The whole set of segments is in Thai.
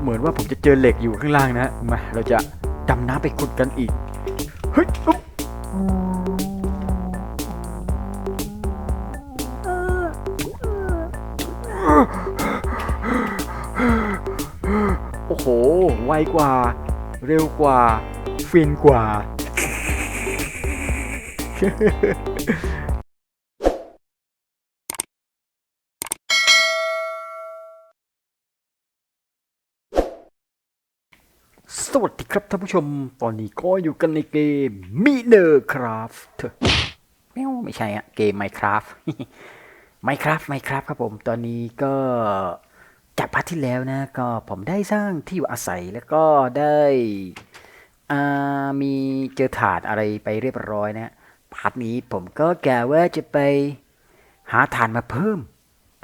เหมือนว่าผมจะเจอเหล็กอยู่ข้างล่างนะมาเราจะดำน้ำไปขุดกันอีก เฮ้ยอุ๊บโอ้โห ไวกว่า เร็วกว่า ฟินกว่า สวัสดีครับท่านผู้ชม ตอนนี้ก็อยู่กันในเกมมิเนอร์คราฟเถอะไม่ไม่ใช่อะเกม Minecraft Minecraft Minecraft ครับผม ตอนนี้ก็จากพาร์ทที่แล้วนะ ก็ผมได้สร้างที่อยู่อาศัยแล้วก็ได้มีเจอถาดอะไรไปเรียบร้อยนะพาร์ทนี้ผมก็แกว่าจะไปหาฐานมาเพิ่ม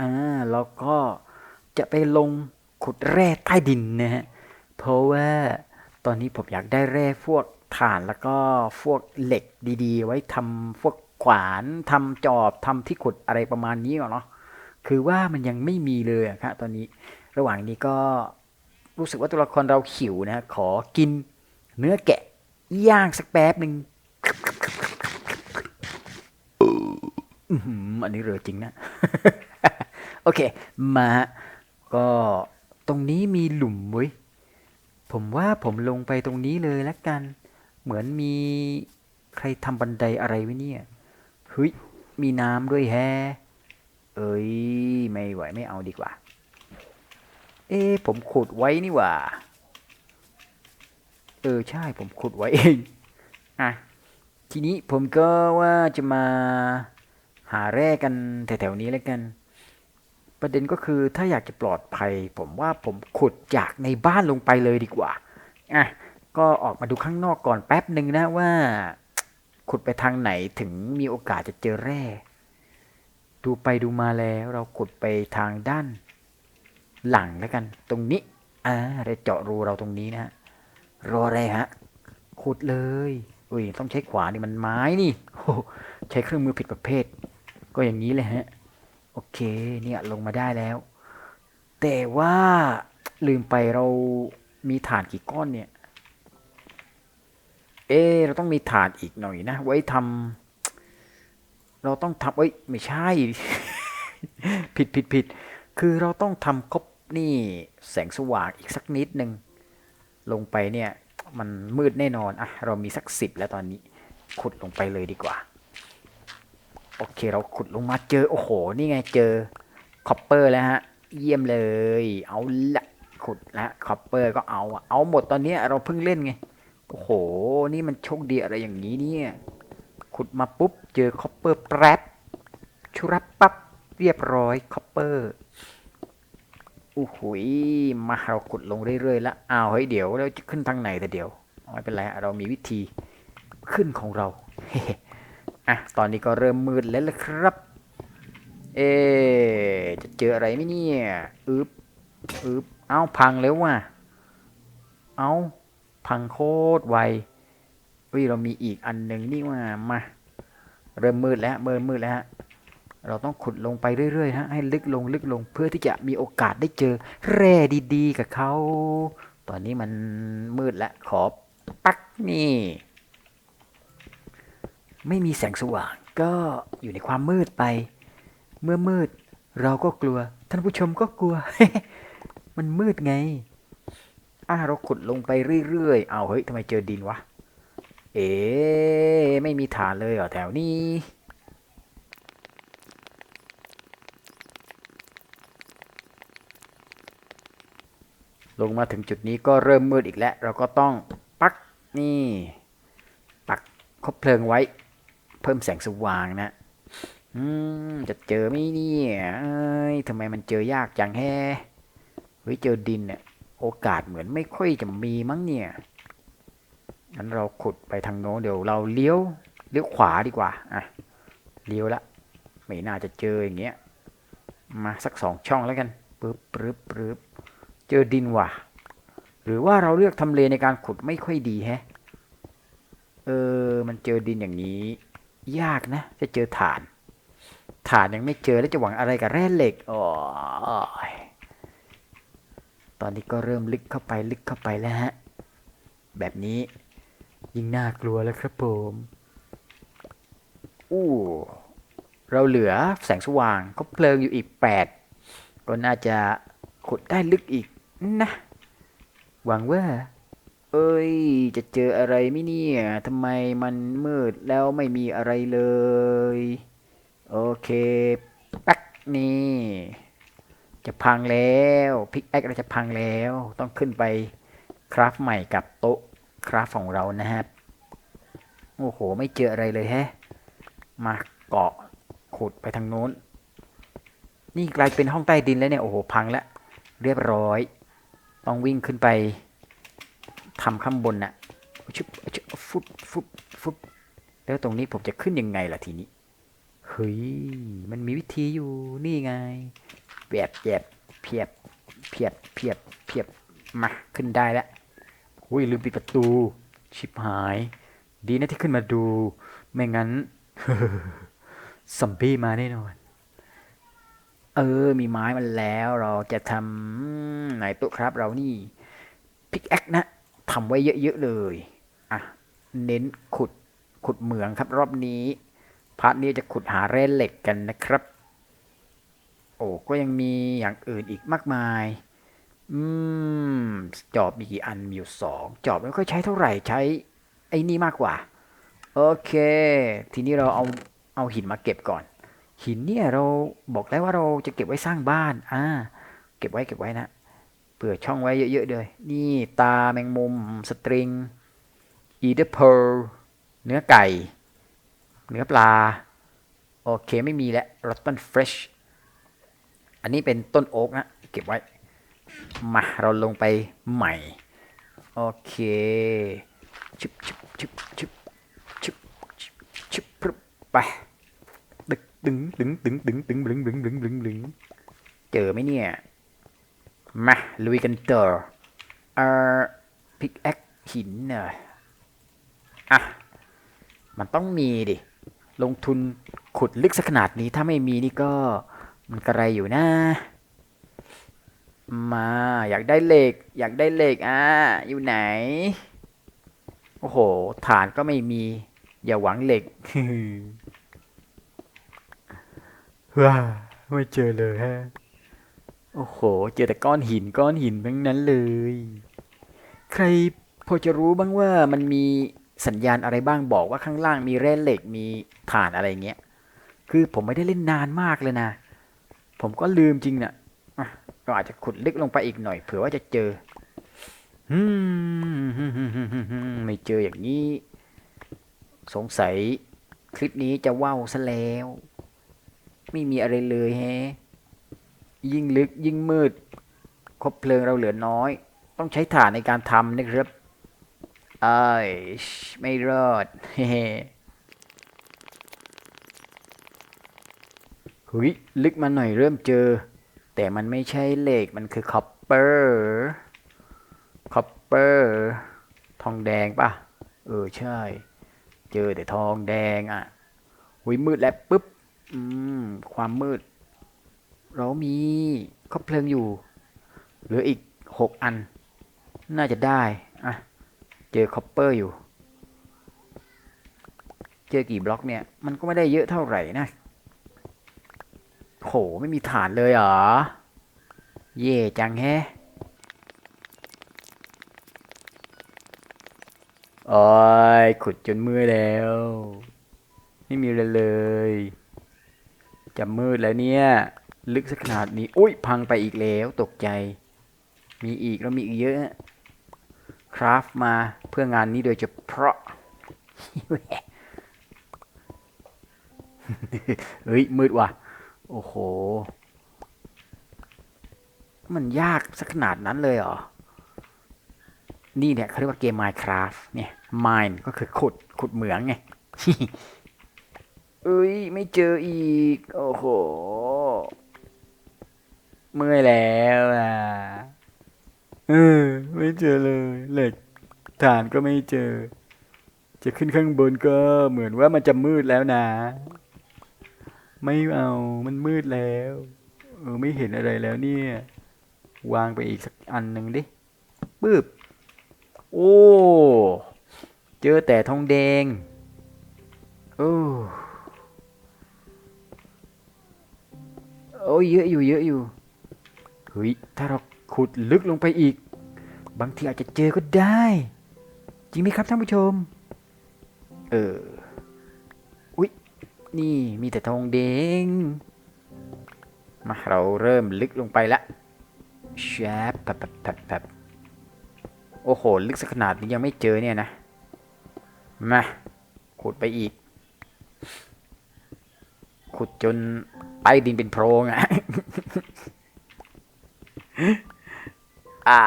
อ่าแล้วก็จะไปลงขุดแร่ใต้ดินนะฮะเพราะว่า ตอนนี้ผมอยากได้แร่พวกถ่านแล้วก็พวกเหล็กดีๆ ไว้ทำพวกขวานทำจอบทำที่ขุดอะไรประมาณนี้ก่อเนาะคือว่ามันยังไม่มีเลยครับตอนนี้ระหว่างนี้ก็รู้สึกว่าตัวละครเราหิวนะขอกินเนื้อแกะย่างสักแป๊บหนึ่งอันนี้เรือจริงนะ โอเค มา ก็ตรงนี้มีหลุมเว้ย ผมว่าผมลงไปตรงนี้เลยละกัน เหมือนมีใครทำบันไดอะไรไว้เนี่ยเฮ้ยมีน้ำด้วยแฮะเอ้ยไม่ไหวไม่เอาดีกว่า เอ๊ะผมขุดไว้นี่ว่า เออใช่ผมขุดไว้เองอะทีนี้ผมก็ว่าจะมาหาแร่กันแถวๆนี้แล้วกัน ประเด็นก็คือถ้าอยากจะปลอดภัย ผมว่าผมขุดจากในบ้านลงไปเลยดีกว่าอะก็ออกมาดูข้างนอกก่อนแป๊บหนึ่งนะว่า ขุดไปทางไหนถึงมีโอกาสจะเจอแร่ ดูไปดูมาแล้วเราขุดไปทางด้าน หลังแล้วกัน ตรงนี้อ่าเราเจาะรูเราตรงนี้นะฮะรออะไรฮะขุดเลยอุ้ยต้องใช้ขวานี่มันไม้นี่โอ้ใช้เครื่องมือผิดประเภท ก็อย่างนี้เลยฮะ โอเค เนี่ยลงมาได้แล้ว แต่ว่าลืมไปเรามีฐานกี่ก้อนเนี่ย เอเราต้องมีฐานอีกหน่อยนะ ไว้ทำเราต้องทำเอ้ยไม่ใช่ ผิดผิดผิดคือเราต้องทำครบนี่แสงสว่างอีกสักนิดหนึ่งลงไปเนี่ย มันมืดแน่นอนอะเรามีสักสิบแล้วตอนนี้ ขุดลงไปเลยดีกว่า โอเคเราขุดลงมาเจอ โอ้โห นี่ไงเจอคอปเปอร์แล้วฮะ เยี่ยมเลย เอาละขุดล้วคอปเปอร์ก็เอาเอาหมดตอนนี้เราเพิ่งเล่นไง โอ้โห นี่มันโชคดีอะไรอย่างนี้เนี่ย ขุดมาปุ๊บ เจอคอปเปอร์แป๊บชุรับปั๊บเรียบร้อยคอปเปอร์โอ้โหยมาเราขุดลงเรื่อยๆแล้วอ้าวเฮ้ยเดี๋ยวเราจะขึ้นทางไหนแต่เดี๋ยวไม่เป็นไรเรามีวิธีขึ้นของเรา อะ ตอนนี้ก็เริ่มมืดแล้วละครับ เอจะเจออะไรไหมเนี่ยอึบอึบเอ้าพังแล้วว่ะ เอ้า พังโคตรไวเฮ้ยเรามีอีกอันหนึ่งนี่ว่ามา เริ่มมืดแล้วเริ่มมืดแล้วฮะเราต้องขุดลงไปเรื่อยๆฮะให้ลึกลงลึกลงเพื่อที่จะมีโอกาสได้เจอแร่ดีๆ กับเขา ตอนนี้มันมืดแล้วขอปักนี่ ไม่มีแสงสว่าง ก็อยู่ในความมืดไป เมื่อมืดเราก็กลัว ท่านผู้ชมก็กลัว มันมืดไงอะเราขุดลงไปเรื่อยๆ เอาเฮ้ยทำไมเจอดินวะ เอ๊ะไม่มีฐานเลยเหรอแถวนี้ลงมาถึงจุดนี้ก็เริ่มมืดอีกแล้ว เราก็ต้องปักนี่ ปักคบเพลิงไว้ เพิ่มแสงสว่างนะอืมจะเจอไหมเนี่ยทำไมมันเจอยากจังแฮเฮ้ยเจอดินเนี่ยโอกาสเหมือนไม่ค่อยจะมีมั้งเนี่ยงั้นเราขุดไปทางโน้นเดี๋ยวเราเลี้ยวเลี้ยวขวาดีกว่าอะเลี้ยวละไม่น่าจะเจออย่างเงี้ยมาสักสองช่องแล้วกันปึ๊บปึ๊บปึ๊บเจอดินว่ะ หรือว่าเราเลือกทำเลในการขุดไม่ค่อยดีแฮะเออมันเจอดินอย่างนี้ ยากนะ จะเจอฐานฐานยังไม่เจอแล้วจะหวังอะไรกับแร่เหล็กอ๋อตอนนี้ก็เริ่มลึกเข้าไปลึกเข้าไปแล้วฮะ แบบนี้ยิ่งน่ากลัวแล้วครับผมอู้เราเหลือแสงสว่างก็เพลิงอยู่อีกแปดก็น่าจะขุดได้ลึกอีกนะ หวังว่า เอ้ย จะเจออะไรไหมเนี่ยทำไมมันมืดแล้วไม่มีอะไรเลย โอเคแป๊กนี่ จะพังแล้วพิกแอคเราจะพังแล้ว ต้องขึ้นไปคราฟใหม่กับโต๊ะคราฟของเรานะครับ โอ้โห ไม่เจออะไรเลยแฮะ มาเกาะขุดไปทางโน้น นี่กลายเป็นห้องใต้ดินแล้วเนี่ย โอ้โห พังแล้ว เรียบร้อย ต้องวิ่งขึ้นไป ทำข้างบนน่ะชุบชุบฟุบฟุบฟุบแล้วตรงนี้ผมจะขึ้นยังไงล่ะทีนี้เฮ้ยมันมีวิธีอยู่นี่ไงแบบแยบเพียบเพียบเพียบเพียบมาขึ้นได้แล้วอุ้ยลืมปิดประตู ชิบหาย ดีนะที่ขึ้นมาดู ไม่งั้นซอมบี้มาแน่นอนเออ มีไม้มันแล้ว เราจะทำไหนตุ๊ครับเรานี่พิกแอคนะ ทำไว้เยอะๆเลยอะเน้นขุดขุดเหมืองครับรอบนี้พาร์ทนี้จะขุดหาแร่เหล็กกันนะครับ โอ้ก็ยังมีอย่างอื่นอีกมากมาย อืม จอบมีกี่อันมีอยู่สองจอบไม่ค่อยใช้เท่าไหร่ใช้ไอ้นี่มากกว่า โอเค ทีนี้เราเอาเอาหินมาเก็บก่อน หินเนี่ยเราบอกแล้วว่าเราจะเก็บไว้สร้างบ้าน อ่า เก็บไว้เก็บไว้นะ เผื่อช่องไว้เยอะๆเลย นี่ตาแมงมุม สตริงอีเดอร์เพลเนื้อไก่ เนื้อปลา โอเคไม่มีแล้ว r o t t e n fresh อันนี้เป็นต้นโอ๊กนะ เก็บไว้ มา เราลงไปใหม่ โอเคชุบชุบชุบชุบชุบชุบชุบไปดึงดึงดึงดึงดึงดึงดึงดึงดึงดึงดึงเจอไหมเนี่ย มาลุยกันต่อเอ่อพิกแอคหินเนอะอะ มันต้องมีดิ ลงทุนขุดลึกสักขนาดนี้ถ้าไม่มีนี่ก็มันกระไรอยู่นะ มาอยากได้เหล็ก อยากได้เหล็กอะอยู่ไหน โอ้โห ฐานก็ไม่มี อย่าหวังเหล็กว้าไม่เจอเลยฮะ โอ้โห เจอแต่ก้อนหินก้อนหินทั้งนั้นเลย ใครพอจะรู้บ้างว่ามันมีสัญญาณอะไรบ้างบอกว่าข้างล่างมีแร่เหล็กมีฐานอะไรเงี้ย คือผมไม่ได้เล่นนานมากเลยนะ ผมก็ลืมจริงนะอะเราอาจจะขุดลึกลงไปอีกหน่อยเผื่อว่าจะเจออืมไม่เจออย่างนี้ สงสัยคลิปนี้จะว่าวซะแล้ว ไม่มีอะไรเลยแฮะ ยิ่งลึกยิ่งมืดคบเพลิงเราเหลือน้อย ต้องใช้ถ่านในการทำนะครับเอ้ยไม่รอดเฮ้หุยลึกมาหน่อยเริ่มเจอ แต่มันไม่ใช่เหล็กมันคือคอปเปอร์คอปเปอร์ทองแดงป่ะ เออใช่ เจอแต่ทองแดงอะหุยมืดแล้วปุ๊บ อืม ความมืด เรามีคบเพลิงอยู่เหลืออีกหกอัน น่าจะได้ อะ เจอคอปเปอร์อยู่ เจอกี่บล็อกเนี่ย มันก็ไม่ได้เยอะเท่าไหร่นะ โห ไม่มีฐานเลยเหรอ เย่จังแฮะโอ้ยขุดจนมือแล้ว ไม่มีเลย จะมืดแล้วเนี่ย ลึกสักขนาดนี้อุ้ยพังไปอีกแล้วตกใจ มีอีกแล้วมีอีกเยอะคราฟมาเพื่องานนี้โดยเฉพาะเฮ้ยมืดว่ะ โอ้โห มันยากสักขนาดนั้นเลยเหรอ นี่เนี่ยเขาเรียกว่าเกม Minecraft เนี่ย Mine ก็คือขุดขุดเหมืองไงเอ้ย ไม่เจออีก โอ้โห เมื่อยแล้วอะเออ ไม่เจอเลย เหล็กฐานก็ไม่เจอ จะขึ้นข้างบนก็เหมือนว่ามันจะมืดแล้วนะ ไม่เอามันมืดแล้ว เออไม่เห็นอะไรแล้วเนี่ย วางไปอีกสักอันหนึ่งดิปึ๊บโอ้เจอแต่ทองแดงโอ้โอ้ยเยอะอยู่เยอะอยู่ ฮ้ย ถ้าเราขุดลึกลงไปอีก บางทีอาจจะเจอก็ได้ จริงไหมครับท่านผู้ชม เออ อุ๊ย นี่มีแต่ทองแดง มาเราเริ่มลึกลงไปละแชบแบบแบบแบบแบบโอ้โห ลึกสักขนาดนี้ยังไม่เจอเนี่ยนะ มาขุดไปอีก ขุดจนใต้ดินเป็นโพรงอะ อ่า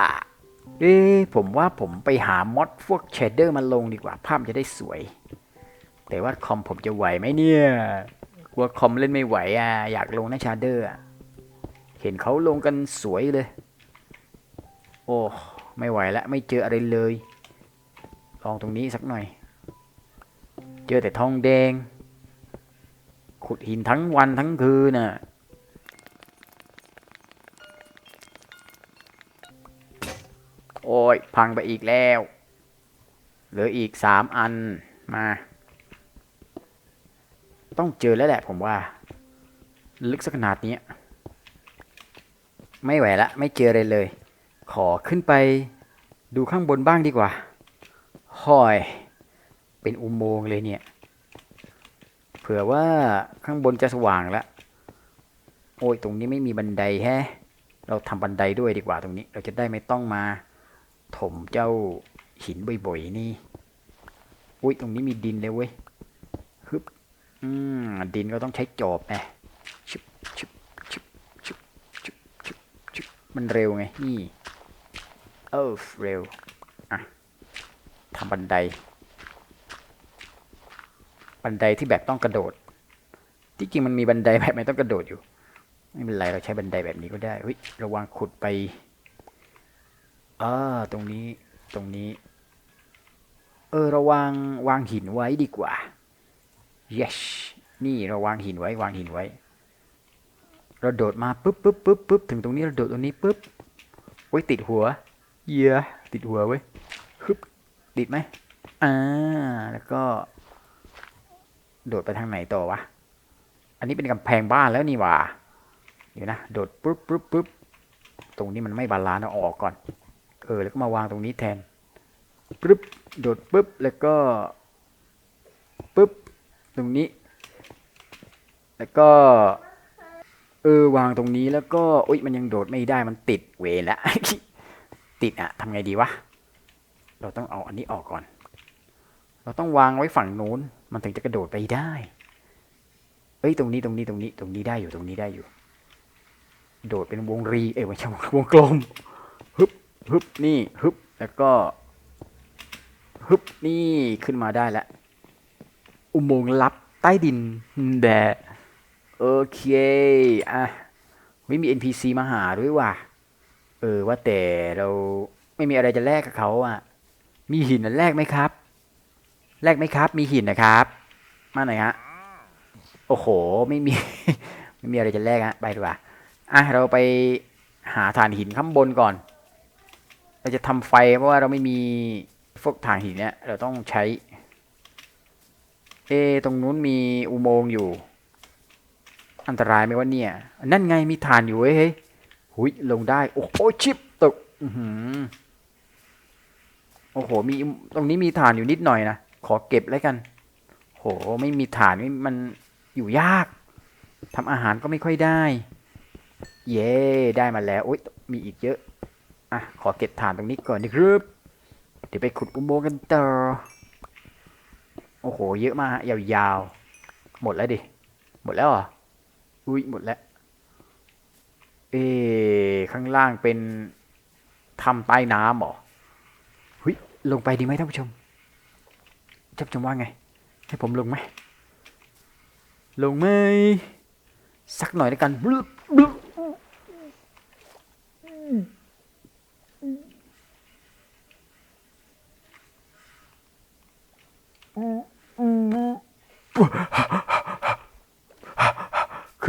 เอ๊ผมว่าผมไปหามอดพวกเชดเดอร์มาลงดีกว่า ภาพจะได้สวย แต่ว่าคอมผมจะไหวไหมเนี่ยกลัวคอมเล่นไม่ไหวอะ อยากลงนะชาเดอร์เห็นเขาลงกันสวยเลย โอ้ ไม่ไหวแล้วไม่เจออะไรเลย ลองตรงนี้สักหน่อย เจอแต่ทองแดง ขุดหินทั้งวันทั้งคืนน่ะ โอ้ย พังไปอีกแล้ว เหลืออีกสามอันมา ต้องเจอแล้วแหละผมว่า ลึกสักขนาดนี้ ไม่ไหวละ ไม่เจออะไรเลย ขอขึ้นไปดูข้างบนบ้างดีกว่าห้อย เป็นอุโมงค์เลยเนี่ย เผื่อว่าข้างบนจะสว่างแล้ว โอ้ย ตรงนี้ไม่มีบันไดแฮะ เราทำบันไดด้วยดีกว่าตรงนี้ เราจะได้ไม่ต้องมา ถมเจ้าหินบ่อยๆนี่ อุ้ยตรงนี้มีดินเลยเว้ยฮึบอืมดินก็ต้องใช้จอบไงชุบชุบชุบชุบชุบชุบชุบมันเร็วไง นี่ เออเร็ว อะทำบันได บันไดที่แบบต้องกระโดด ที่จริงมันมีบันไดแบบไม่ต้องกระโดดอยู่ ไม่เป็นไรเราใช้บันไดแบบนี้ก็ได้เฮ้ยระวังขุดไป อ่าตรงนี้ตรงนี้ เออระวังวางหินไว้ดีกว่า yes นี่เราวางหินไว้วางหินไว้ เราโดดมาปุ๊บปุ๊บปุ๊บปุ๊บถึงตรงนี้เราโดดตรงนี้ปุ๊บโอ้ยติดหัว เยียติดหัวเว้ยฮึบติดไหมอ่าแล้วก็ โดดไปทางไหนต่อวะ อันนี้เป็นกำแพงบ้านแล้วนี่ว่าเดี๋ยวนะ โดดปุ๊บปุ๊บปุ๊บตรงนี้มันไม่บาลานซ์เอาออกก่อน ออแล้วก็มาวางตรงนี้แทนปุ๊บโดดปุ๊บแล้วก็ปุ๊บตรงนี้ แล้วก็เออวางตรงนี้แล้วก็อุ้ยมันยังโดดไม่ได้มันติดเวรละติดอะทำไงดีวะเราต้องเอาอันนี้ออกก่อน เราต้องวางไว้ฝั่งนู้น มันถึงจะกระโดดไปได้ เอ้ยตรงนี้ตรงนี้ตรงนี้ตรงนี้ได้อยู่ตรงนี้ได้อยู่ โดดเป็นวงรี เอ้ยไม่ใช่วงกลมฮึบ ฮึบนี่ฮึบแล้วก็ฮึบนี่ขึ้นมาได้แล้วอุโมงค์ลับใต้ดินแดโอเคอะไม่มี NPC มาหาด้วยว่ะเออว่าแต่เราไม่มีอะไรจะแลกกับเขาอะ มีหินอันแลกไหมครับ แลกไหมครับ มีหินนะครับ มาหน่อยฮะโอ้โห ไม่มี ไม่มีอะไรจะแลกฮะไปดีกว่าอะเราไปหาฐานหินข้างบนก่อน เราจะทำไฟเพราะว่าเราไม่มีพวกถ่านหินเนี่ยเราต้องใช้ เอ ตรงนู้นมีอุโมงค์อยู่ อันตรายไหมวะเนี่ย นั่นไงมีถ่านอยู่เว้เฮ้ยหุยลงได้ โอ้โหชิปตกอือหือโอ้โห มีตรงนี้มีถ่านอยู่นิดหน่อยนะ ขอเก็บแล้วกัน โห ไม่มีถ่านมันอยู่ยาก ทำอาหารก็ไม่ค่อยได้ เย้ได้มาแล้ว โอ๊ย มีอีกเยอะ อะ ขอเก็บถ่านตรงนี้ก่อนนะครับเดี๋ยวไปขุดอุโมงค์กันต่อ โอ้โห เยอะมากฮะยาวๆ หมดแล้วดิ หมดแล้วเหรออุ้ยหมดแล้ว เอข้างล่างเป็นทำใต้น้ำหรอเฮ้ยลงไปดีไหมท่านผู้ชมท่านผู้ชมว่าไง ให้ผมลงไหม ลงไหมสักหน่อยแล้วกันบลึบบลึบ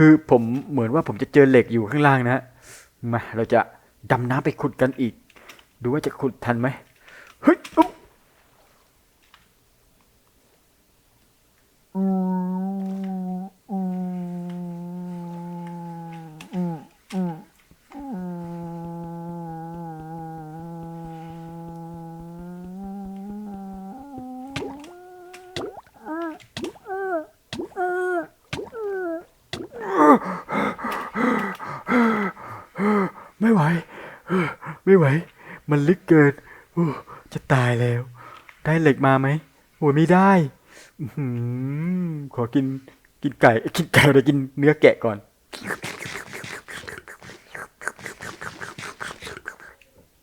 คือผมเหมือนว่าผมจะเจอเหล็กอยู่ข้างล่างนะฮะมาเราจะดำน้ำไปขุดกันอีก ดูว่าจะขุดทันไหมเฮ้ยอุ๊บไม่ไหวเออ ไม่ไหว มันลึกเกินอู้จะตายแล้ว ได้เหล็กมาไหมโอ้ยไม่ได้อขอกินกินไก่กินไก่เดี๋ยวกินเนื้อแกะก่อน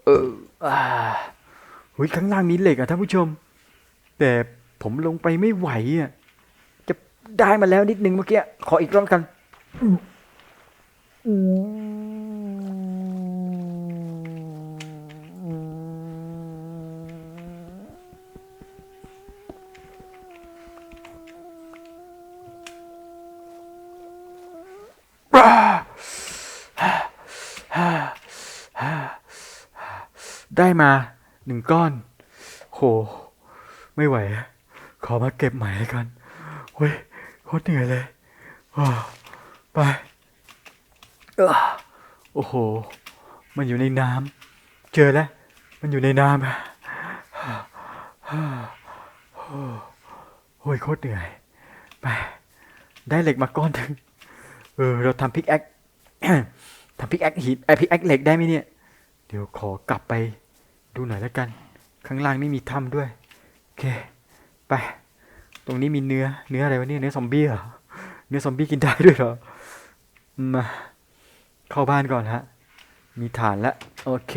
เอออ่าหุยข้างล่างมีเหล็กอะท่านผู้ชม แต่ผมลงไปไม่ไหวอะจะได้มาแล้วนิดนึงเมื่อกี้ขออีกรอบกัน ได้มาหนึ่งก้อน โห ไม่ไหวอะขอมาเก็บใหม่แล้วกันเฮ้ยโคตรเหนื่อยเลยอ้าไปเออโอ้โห มันอยู่ในน้ำเจอแล้ว มันอยู่ในน้ำอะโอ้ยโคตรเหนื่อย ไป ได้เหล็กมาก้อนหนึ่งเออ เราทำพิกแอคทำพิกแอคหินไอพิกแอคเหล็กได้ไหมเนี่ย เดี๋ยวขอกลับไป ดูหน่อยแล้วกัน ข้างล่างไม่มีถ้ำด้วย โอเค ไป ตรงนี้มีเนื้อ เนื้ออะไรวะเนี่ย เนื้อซอมบี้เหรอ เนื้อซอมบี้กินได้ด้วยเหรอ มา เข้าบ้านก่อนฮะ มีฐานแล้ว โอเค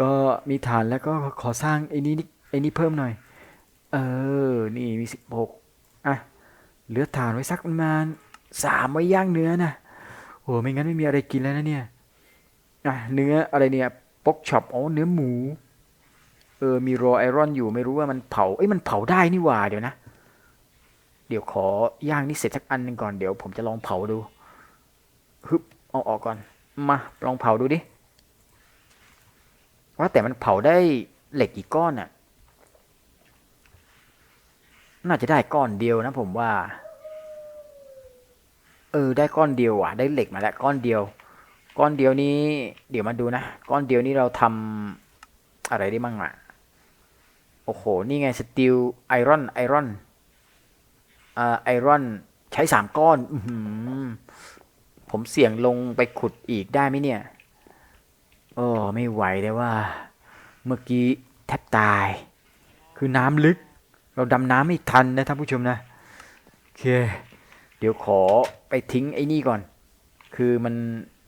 ก็มีฐานแล้วก็ขอสร้างไอ้นี้ไอ้นี้เพิ่มหน่อย เออ นี่มีสิบหกอะ เหลือฐานไว้สักประมาณสามไว้ย่างเนื้อนะโอ้ไม่งั้นไม่มีอะไรกินแล้วนะเนี่ยอะเนื้ออะไรเนี่ย ป๊กช็อปอ๋อเนื้อหมู เออ มีรอไอรอนอยู่ไม่รู้ว่ามันเผา เอ้ยมันเผาได้นี่หว่าเดี๋ยวนะ เดี๋ยวขอย่างนี่เสร็จสักอันหนึ่งก่อนเดี๋ยวผมจะลองเผาดูฮึบเอาออกก่อน มาลองเผาดูดิ ว่าแต่มันเผาได้เหล็กกี่ก้อนน่ะ น่าจะได้ก้อนเดียวนะผมว่า เออ ได้ก้อนเดียวว่ะ ได้เหล็กมาแล้วก้อนเดียว ก้อนเดียวนี้เดี๋ยวมาดูนะ ก้อนเดียวนี้เราทำอะไรได้มั่งอะโอ้โห นี่ไงสตีลไอรอนไอรอนอ่าไอรอนใช้สามก้อนอือหือผมเสี่ยงลงไปขุดอีกได้ไหมเนี่ย โอ้ไม่ไหวเลยว่า เมื่อกี้แทบตาย คือน้ำลึก เราดำน้ำไม่ทันนะท่านผู้ชมนะโอเค เดี๋ยวขอไปทิ้งไอ้นี่ก่อน คือมัน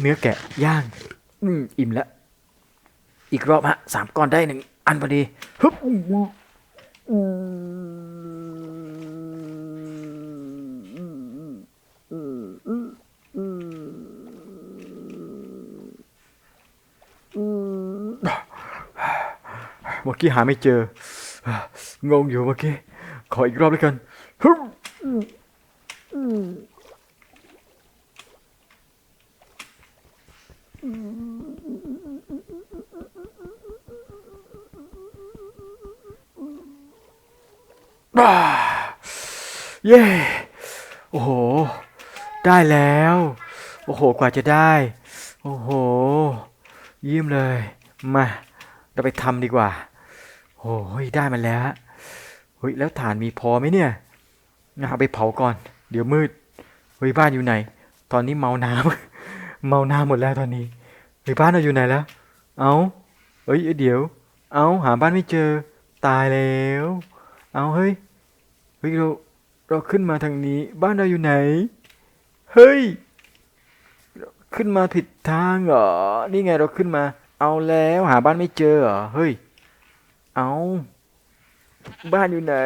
เนื้อแกะย่าง อืมอิ่มแล้ว อีกรอบฮะสามก้อนได้หนึ่งอันพอดีฮึบเมื่อกี้หาไม่เจองงอยู่เมื่อกี้ ขออีกรอบแล้วกันฮึบ เย้ โอ้โห ได้แล้ว โอ้โห กว่าจะได้ โอ้โห เยี่ยมเลย มา เราไปทำดีกว่า โอ้ยได้มาแล้วฮะเฮ้ย แล้วฐานมีพอไหมเนี่ยงั้นเอาไปเผาก่อน เดี๋ยวมืด เฮ้ย บ้านอยู่ไหน ตอนนี้เมาน้ำ เมาน้ำหมดแล้วตอนนี้ เฮ้ย บ้านเราอยู่ไหนแล้ว เอาเฮ้ย เดี๋ยว เอาหาบ้านไม่เจอ ตายแล้ว เอาเฮ้ย เฮ้ยเรา เราขึ้นมาทางนี้ บ้านเราอยู่ไหน เฮ้ย ขึ้นมาผิดทางเหรอ นี่ไงเราขึ้นมา เอาแล้วหาบ้านไม่เจอเหรอ เฮ้ย เอา บ้านอยู่ไหน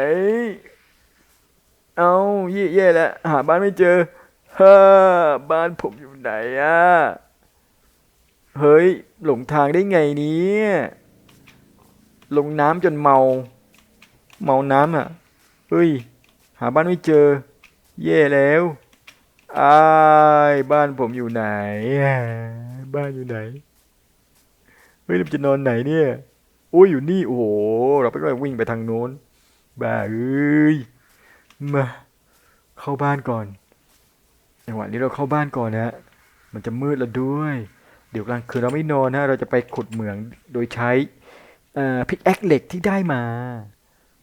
เอาเย่เย่แล้วหาบ้านไม่เจอฮ่าบ้านผมอยู่ไหนอะเฮ้ย หลงทางได้ไงนี่ยลงน้ำจนเมา เมาน้ำอะ เฮ้ย หาบ้านไม่เจอ เย่แล้วอายบ้านผมอยู่ไหน บ้านอยู่ไหน เฮ้ยเราจะนอนไหนเนี่ย โอ้ยอยู่นี่ โอ้โห เราไปก็วิ่งไปทางโน้น บ้าเอ้ย มา เข้าบ้านก่อนจังหวะนี้เราเข้าบ้านก่อนนะมันจะมืดแล้วด้วย เดี๋ยวกลางคืนเราไม่นอนนะ เราจะไปขุดเหมืองโดยใช้พิกแอคเหล็กที่ได้มา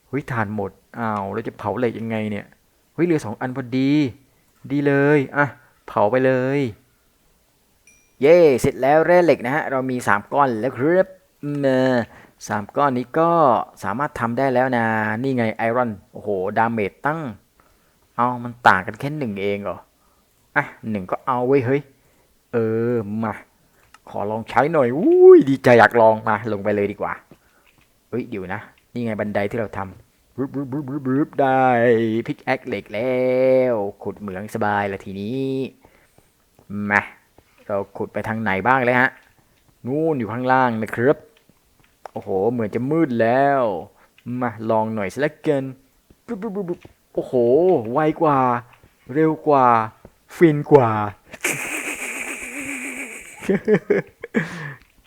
เฮ้ยถ่านหมด อ้าวเราจะเผาเหล็กยังไงเนี่ยเฮ้ยเหลือสองอันพอดี ดีเลยอะเผาไปเลย เย่เสร็จแล้วแร่เหล็กนะฮะเรามี 3 ก้อนแล้วครับเนอสามก้อนนี้ก็สามารถทำได้แล้วนะ นี่ไงไอรอนโอ้โหดาเมจตั้ง เอามันต่างกันแค่หนึ่งเองเหรออะหนึ่งก็เอาไว้เฮ้ยเออมาขอลองใช้หน่อยอุ้ยดีใจอยากลองมาลงไปเลยดีกว่าเฮ้ยเดี๋ยวนะ นี่ไงบันไดที่เราทำ บึบบึบบึบได้พิกแอคเหล็กแล้ว ขุดเหมืองสบายละทีนี้มาเราขุดไปทางไหนบ้างเลยฮะ นู่นอยู่ข้างล่างนะครับ โอ้โห เหมือนจะมืดแล้ว มาลองหน่อยสักเกินบปุ๊บบปุ๊บโอ้โห ไวกว่า เร็วกว่า ฟินกว่า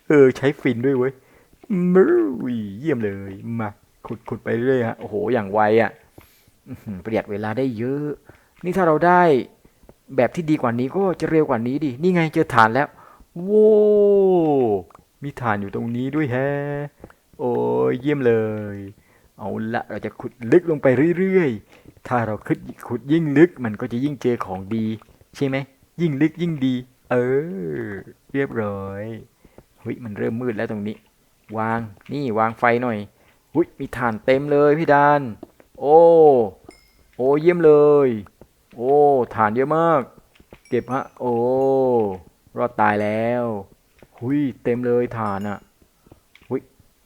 เออ ใช้ฟินด้วยเว้ยมือเยี่ยมเลย มา ขุดขุดไปเรื่อยฮะโอ้โหอย่างไวอะประหยัดเวลาได้เยอะ นี่ถ้าเราได้แบบที่ดีกว่านี้ก็จะเร็วกว่านี้ดินี่ไงเจอฐานแล้วโว้มีฐานอยู่ตรงนี้ด้วยแฮะโอ้ยเยี่ยมเลย เอาละเราจะขุดลึกลงไปเรื่อยๆ ถ้าเราขุดขุดยิ่งลึกมันก็จะยิ่งเจอของดี ใช่ไหมยิ่งลึกยิ่งดี เออ เรียบร้อยเฮ้ยมันเริ่มมืดแล้วตรงนี้ วางนี่วางไฟหน่อย หุยมีถ่านเต็มเลยพี่ดาน โอ้ โอ้เยี่ยมเลย โอ้ถ่านเยอะมาก เก็บฮะ โอ้ รอดตายแล้ว หุยเต็มเลยถ่านอะหุย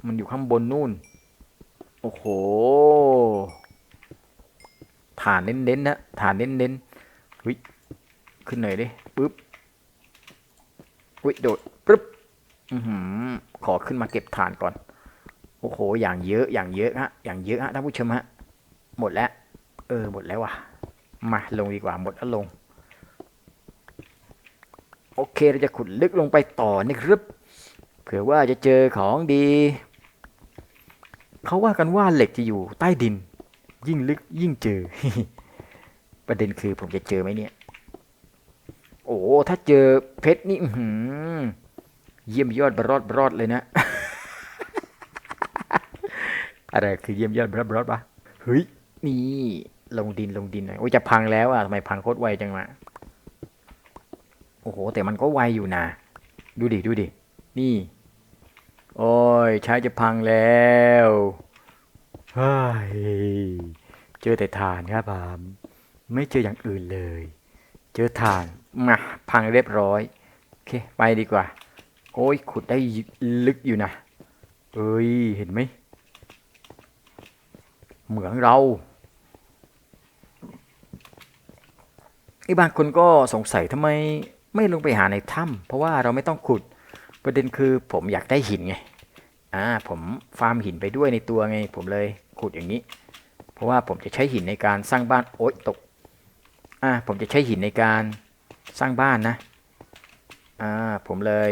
มันอยู่ข้างบนนู่น โอ้โหถ่านเน้นๆนะถ่านเน้นๆหุยขึ้นหน่อยดิปึ๊บหุยโดดปึ๊บ อือหือ ขอขึ้นมาเก็บถ่านก่อน โอ้โห อย่างเยอะอย่างเยอะฮะ อย่างเยอะฮะท่านผู้ชมฮะ หมดแล้ว เออ หมดแล้วว่ะ มาลงดีกว่า หมดแล้วลง โอเค เราจะขุดลึกลงไปต่อนะครับ เผื่อว่าจะเจอของดี เขาว่ากันว่าเหล็กจะอยู่ใต้ดิน ยิ่งลึกยิ่งเจอ ประเด็นคือผมจะเจอไหมเนี่ย โอ้ ถ้าเจอเพชรนี่เยี่ยมยอดบรอดบรอดเลยนะ อะไรคือเยี่ยมยอดบรอดบรอดปะเฮ้ยนี่ลงดินลงดินหน่อยโอ้ยจะพังแล้วอะทำไมพังโคตรไวจังวะโอ้โห แต่มันก็ไวอยู่นะ ดูดิดูดินี่ โอ้ยใช้จะพังแล้วเฮ้ยเจอแต่ถ่านครับผมไม่เจออย่างอื่นเลย เจอถ่านมาพังเรียบร้อยโอเคไปดีกว่า โอ้ยขุดได้ลึกอยู่นะเอ้ยเห็นไหม เหมืองเราไอ้บางคนก็สงสัยทำไมไม่ลงไปหาในถ้ำเพราะว่าเราไม่ต้องขุดประเด็นคือผมอยากได้หินไงอ่าผมฟาร์มหินไปด้วยในตัวไง ผมเลยขุดอย่างนี้ เพราะว่าผมจะใช้หินในการสร้างบ้านโอ๊ยตกอ่าผมจะใช้หินในการสร้างบ้านนะอ่าผมเลย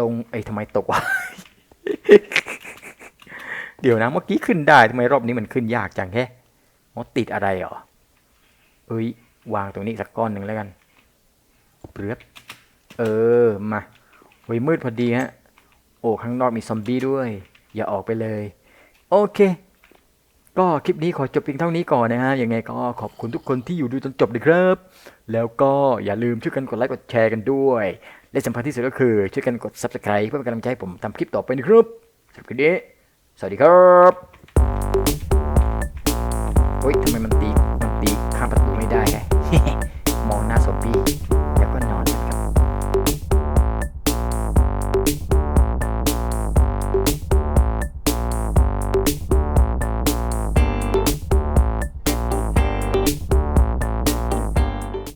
ลงไอ้ทำไมตกวะ เดี๋ยวนะเมื่อกี้ขึ้นได้ทำไมรอบนี้มันขึ้นยากจังแค่อ๋อติดอะไรหรอเอ้ยวางตรงนี้สักก้อนหนึ่งแล้วกันเปลือกเออมาเฮ้ยมืดพอดีฮะโอ้ข้างนอกมีซอมบี้ด้วย อย่าออกไปเลย โอเค ก็คลิปนี้ขอจบเพียงเท่านี้ก่อนนะฮะยังไงก็ขอบคุณทุกคนที่อยู่ดูจนจบเลยครับ แล้วก็อย่าลืมช่วยกันกดไลค์กดแชร์กันด้วย และสำคัญที่สุดก็คือช่วยกันกด subscribe เพื่อเป็นกำลังใจให้ผมทำคลิปต่อไปนะครับสำหรับคลิปนี้ สวัสดีครับ เฮ้ยทำไมมัน